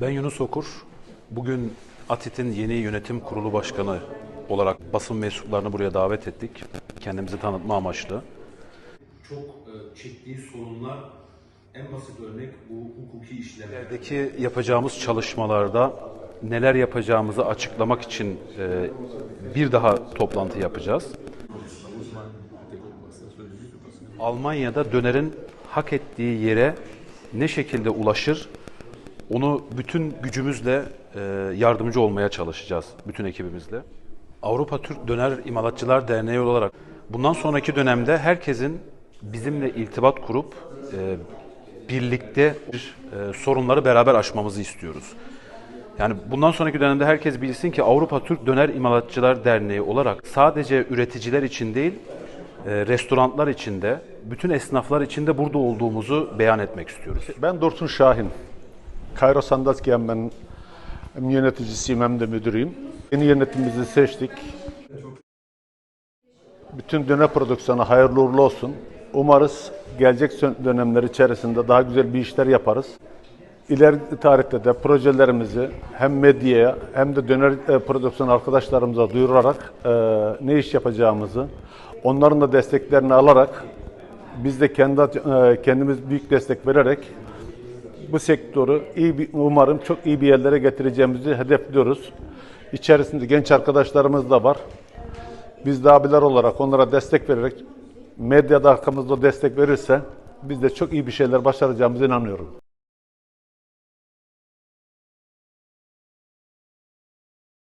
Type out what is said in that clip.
Ben Yunus Okur. Bugün ATİT'in yeni yönetim kurulu başkanı olarak basın mensuplarını buraya davet ettik. Kendimizi tanıtma amaçlı. Çok e, çektiği sorunlar en basit örnek bu hukuki işlemlerdeki yapacağımız çalışmalarda neler yapacağımızı açıklamak için e, bir daha toplantı yapacağız. Almanya'da dönerin hak ettiği yere ne şekilde ulaşır onu bütün gücümüzle e, yardımcı olmaya çalışacağız bütün ekibimizle. Avrupa Türk Döner İmalatçılar Derneği olarak bundan sonraki dönemde herkesin bizimle iltibat kurup e, birlikte e, sorunları beraber aşmamızı istiyoruz. Yani bundan sonraki dönemde herkes bilsin ki Avrupa Türk Döner İmalatçılar Derneği olarak sadece üreticiler için değil, restoranlar için de, bütün esnaflar için de burada olduğumuzu beyan etmek istiyoruz. Ben Dursun Şahin. Kayro Sandasken ben hem yöneticisiyim hem de müdürüyüm. Yeni yönetimimizi seçtik. Bütün dönem prodüksiyonu hayırlı uğurlu olsun. Umarız gelecek dönemler içerisinde daha güzel bir işler yaparız. İleri tarihte de projelerimizi hem medyaya hem de döner e, prodüksiyon arkadaşlarımıza duyurarak e, ne iş yapacağımızı, onların da desteklerini alarak biz de kendi e, kendimiz büyük destek vererek bu sektörü iyi bir, umarım çok iyi bir yerlere getireceğimizi hedefliyoruz. İçerisinde genç arkadaşlarımız da var. Biz de abiler olarak onlara destek vererek medyada arkamızda destek verirse biz de çok iyi bir şeyler başaracağımıza inanıyorum.